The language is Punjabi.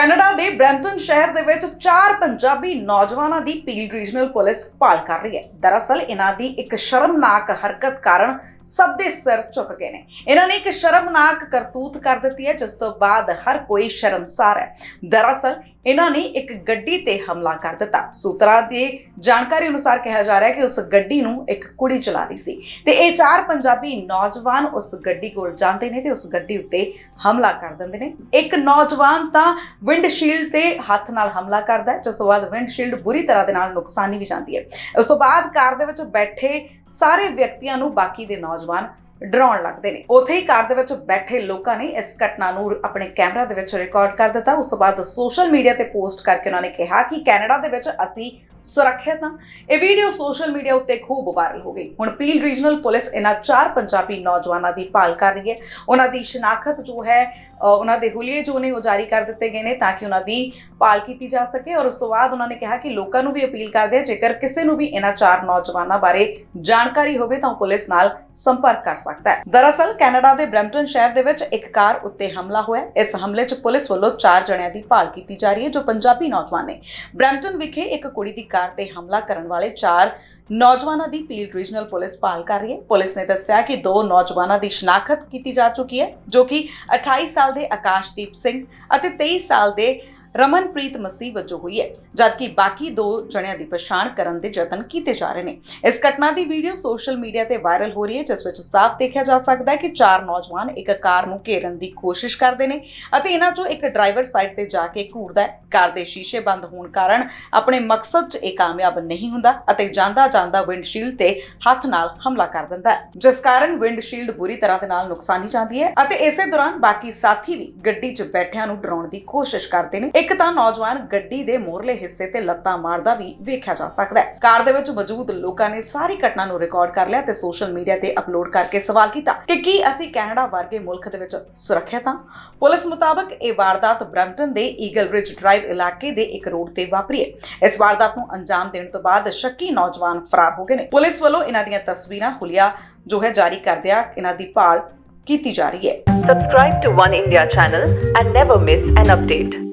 ਕੈਨੇਡਾ ਦੇ ਬ੍ਰੈਂਟਨ ਸ਼ਹਿਰ ਦੇ ਵਿੱਚ ਚਾਰ ਪੰਜਾਬੀ ਨੌਜਵਾਨਾਂ ਦੀ ਪੀਲ ਰੀਜਨਲ ਪੁਲਿਸ ਭਾਲ ਕਰ ਰਹੀ ਹੈ। ਦਰਅਸਲ, ਇਹਨਾਂ ਦੀ ਇੱਕ ਸ਼ਰਮਨਾਕ ਹਰਕਤ ਕਾਰਨ ਸਭ ਦੇ ਸਿਰ ਝੁਕ ਗਏ ਨੇ। ਇਹਨਾਂ ਨੇ ਇੱਕ ਸ਼ਰਮਨਾਕ ਕਰਤੂਤ ਕਰ ਦਿੱਤੀ ਹੈ, ਜਿਸ ਤੋਂ ਬਾਅਦ ਹਰ ਕੋਈ ਸ਼ਰਮਸਾਰ ਹੈ। ਦਰਅਸਲ, ਇਹਨਾਂ ਨੇ ਇੱਕ ਗੱਡੀ ਤੇ ਹਮਲਾ ਕਰ ਦਿੱਤਾ। ਸੂਤਰਾਂ ਦੀ ਜਾਣਕਾਰੀ ਅਨੁਸਾਰ ਕਿਹਾ ਜਾ ਰਿਹਾ ਹੈ ਕਿ ਉਸ ਗੱਡੀ ਨੂੰ ਇੱਕ ਕੁੜੀ ਚਲਾ ਰਹੀ ਸੀ। ਤੇ ਇਹ ਚਾਰ ਪੰਜਾਬੀ ਨੌਜਵਾਨ ਉਸ ਗੱਡੀ ਕੋਲ ਜਾਂਦੇ ਨੇ ਤੇ ਉਸ ਗੱਡੀ ਉੱਤੇ ਹਮਲਾ ਕਰ ਦਿੰਦੇ ਨੇ। ਇੱਕ ਨੌਜਵਾਨ ਤਾਂ ਵਿੰਡਸ਼ੀਲਡ ਤੇ ਹੱਥ ਨਾਲ ਹਮਲਾ ਕਰਦਾ ਹੈ, ਜਿਸ ਤੋਂ ਬਾਅਦ ਵਿੰਡਸ਼ੀਲਡ ਬੁਰੀ ਤਰ੍ਹਾਂ ਦੇ ਨਾਲ ਨੁਕਸਾਨੀ ਵੀ ਜਾਂਦੀ ਹੈ। ਉਸ ਤੋਂ ਬਾਅਦ ਕਾਰ ਦੇ ਵਿੱਚ ਬੈਠੇ ਸਾਰੇ ਵਿਅਕਤੀਆਂ ਨੂੰ ਬਾਕੀ ਦੇ ਨੌਜਵਾਨ ਡਰਾਉਣ ਲੱਗਦੇ ਨੇ। ਉੱਥੇ ਹੀ ਕਾਰ ਦੇ ਵਿੱਚ ਬੈਠੇ ਲੋਕਾਂ ਨੇ ਇਸ ਘਟਨਾ ਨੂੰ ਆਪਣੇ ਕੈਮਰਾ ਦੇ ਵਿੱਚ ਰਿਕਾਰਡ ਕਰ ਦਿੱਤਾ। ਉਸ ਤੋਂ ਬਾਅਦ ਸੋਸ਼ਲ ਮੀਡੀਆ ਤੇ ਪੋਸਟ ਕਰਕੇ ਉਹਨਾਂ ਨੇ ਕਿਹਾ ਕਿ ਕੈਨੇਡਾ ਦੇ ਵਿੱਚ ਅਸੀਂ ਸੁਰੱਖਿਅਤ ਹਾਂ। ਇਹ ਵੀਡੀਓ ਸੋਸ਼ਲ ਮੀਡੀਆ ਉੱਤੇ ਖੂਬ ਵਾਇਰਲ ਹੋ ਗਈ। ਹੁਣ ਪੀਲ ਰੀਜਨਲ ਪੁਲਿਸ ਇਹਨਾਂ ਚਾਰ ਪੰਜਾਬੀ ਨੌਜਵਾਨਾਂ ਦੀ ਭਾਲ ਕਰ ਰਹੀ ਹੈ। ਉਹਨਾਂ ਦੀ ਸ਼ਨਾਖਤ ਜੋ ਹੈ ਉਹਨਾਂ ਦੇ ਹੁਲੀਏ ਜੋ ਨੇ ਉਹ ਜਾਰੀ ਕਰ ਦਿੱਤੇ ਗਏ ਨੇ ਤਾਂ ਕਿ ਉਹਨਾਂ ਦੀ ਭਾਲ ਕੀਤੀ ਜਾ ਸਕੇ ਔਰ ਉਸ ਤੋਂ ਬਾਅਦ ਉਹਨਾਂ ਨੇ ਕਿਹਾ ਕਿ ਲੋਕਾਂ ਨੂੰ ਵੀ ਅਪੀਲ ਕਰਦੇ ਆ ਜੇਕਰ ਕਿਸੇ ਨੂੰ ਵੀ ਇਹਨਾਂ ਚਾਰ ਨੌਜਵਾਨਾਂ ਬਾਰੇ ਜਾਣਕਾਰੀ ਹੋਵੇ ਤਾਂ ਉਹ ਪੁਲਿਸ ਨਾਲ ਸੰਪਰਕ ਕਰ ਸਕਦਾ ਹੈ। ਦਰਅਸਲ, ਕੈਨੇਡਾ ਦੇ ਬ੍ਰੈਂਪਟਨ ਸ਼ਹਿਰ ਦੇ ਵਿੱਚ ਇੱਕ ਕਾਰ ਉੱਤੇ ਹਮਲਾ ਹੋਇਆ ਇਸ ਹਮਲੇ 'ਚ ਪੁਲਿਸ ਵੱਲੋਂ ਚਾਰ ਜਣਿਆਂ ਦੀ ਭਾਲ ਕੀਤੀ ਜਾ ਰਹੀ ਹੈ ਜੋ ਪੰਜਾਬੀ ਨੌਜਵਾਨ ਨੇ। ਬ੍ਰੈਂਪਟਨ ਵਿਖੇ ਇੱਕ ਕੁੜੀ ਦੀ ਕਾਰ ਤੇ ਹਮਲਾ ਕਰਨ ਵਾਲੇ ਚਾਰ ਨੌਜਵਾਨਾਂ ਦੀ ਪੀਲ ਰੀਜਨਲ ਪੁਲਿਸ ਭਾਲ ਕਰ ਰਹੀ ਹੈ। ਪੁਲਿਸ ਨੇ ਦੱਸਿਆ ਕਿ ਦੋ ਨੌਜਵਾਨਾਂ ਦੀ ਸ਼ਨਾਖਤ ਕੀਤੀ ਜਾ ਚੁੱਕੀ ਹੈ, ਜੋ ਕਿ 28 ਸਾਲ ਦੇ ਆਕਾਸ਼ਦੀਪ ਸਿੰਘ ਅਤੇ 23 ਸਾਲ ਦੇ ਰਮਨਪ੍ਰੀਤ ਮਸੀਹ ਵਜੋਂ ਹੋਈ ਹੈ, ਜਦਕਿ ਬਾਕੀ ਦੋ ਜਣਿਆਂ ਦੀ ਪਛਾਣ ਕਰਨ ਦੇ ਯਤਨ ਕੀਤੇ ਜਾ ਰਹੇ ਨੇ। ਇਸ ਘਟਨਾ ਦੀ ਵੀਡੀਓ ਸੋਸ਼ਲ ਮੀਡੀਆ ਤੇ ਵਾਇਰਲ ਹੋ ਰਹੀ ਹੈ, ਜਿਸ ਵਿੱਚ ਸਾਫ਼ ਦੇਖਿਆ ਜਾ ਸਕਦਾ ਹੈ ਕਿ ਚਾਰ ਨੌਜਵਾਨ ਇੱਕ ਕਾਰ ਨੂੰ ਘੇਰਨ ਦੀ ਕੋਸ਼ਿਸ਼ ਕਰਦੇ ਨੇ ਅਤੇ ਇਹਨਾਂ ਚੋਂ ਇੱਕ ਡਰਾਈਵਰ ਸਾਈਡ ਤੇ ਜਾ ਕੇ ਘੂਰਦਾ ਹੈ। ਕਾਰ ਦੇ ਸ਼ੀਸ਼ੇ ਬੰਦ ਹੋਣ ਕਾਰਨ ਆਪਣੇ ਮਕਸਦ 'ਚ ਇਹ ਕਾਮਯਾਬ ਨਹੀਂ ਹੁੰਦਾ ਅਤੇ ਜਾਂਦਾ ਜਾਂਦਾ ਵਿੰਡਸ਼ੀਲਡ ਤੇ ਹੱਥ ਨਾਲ ਹਮਲਾ ਕਰ ਦਿੰਦਾ ਹੈ, ਜਿਸ ਕਾਰਨ ਵਿੰਡਸ਼ੀਲਡ ਬੁਰੀ ਤਰ੍ਹਾਂ ਦੇ ਨਾਲ ਨੁਕਸਾਨੀ ਜਾਂਦੀ ਹੈ ਅਤੇ ਇਸੇ ਦੌਰਾਨ ਬਾਕੀ ਸਾਥੀ ਵੀ ਗੱਡੀ 'ਚ ਬੈਠਿਆਂ ਨੂੰ ਡਰਾਉਣ ਦੀ ਕੋਸ਼ਿਸ਼ ਕਰਦੇ ਨੇ। ਇੱਕ ਤਾਂ ਨੌਜਵਾਨ ਗੱਡੀ ਦੇ ਮੋਰਲੇ ਹਿੱਸੇ ਤੇ ਲੱਤਾਂ ਮਾਰਦਾ ਵੀ ਵੇਖਿਆ ਜਾ ਸਕਦਾ ਹੈ। ਕਾਰ ਦੇ ਵਿੱਚ ਮੌਜੂਦ ਲੋਕਾਂ ਨੇ ਸਾਰੀ ਘਟਨਾ ਨੂੰ ਰਿਕਾਰਡ ਕਰ ਲਿਆ ਤੇ ਸੋਸ਼ਲ ਮੀਡੀਆ ਤੇ ਅਪਲੋਡ ਕਰਕੇ ਸਵਾਲ ਕੀਤਾ ਕਿ ਕੀ ਅਸੀਂ ਕੈਨੇਡਾ ਵਰਗੇ ਮੁਲਕ ਦੇ ਵਿੱਚ ਸੁਰੱਖਿਅਤ ਹਾਂ? ਪੁਲਿਸ ਮੁਤਾਬਕ ਇਹ ਵਾਰਦਾਤ ਬ੍ਰੈਂਪਟਨ ਦੇ ਈਗਲ ਰਿਜ ਡਰਾਈਵ ਇਲਾਕੇ ਦੇ ਇੱਕ ਰੋਡ ਤੇ ਵਾਪਰੀ ਹੈ। ਇਸ ਵਾਰਦਾਤ ਨੂੰ ਅੰਜਾਮ ਦੇਣ ਤੋਂ ਬਾਅਦ ਸ਼ੱਕੀ ਨੌਜਵਾਨ ਫਰਾਰ ਹੋ ਗਏ ਨੇ। ਪੁਲਿਸ ਵੱਲੋਂ ਇਹਨਾਂ ਦੀਆਂ ਤਸਵੀਰਾਂ ਹੁਲੀਆ ਜੋ ਹੈ ਜਾਰੀ ਕਰਦਿਆਂ ਇਹਨਾਂ ਦੀ ਭਾਲ ਕੀਤੀ ਜਾ ਰਹੀ ਹੈ। Subscribe to One India channel and never miss an update.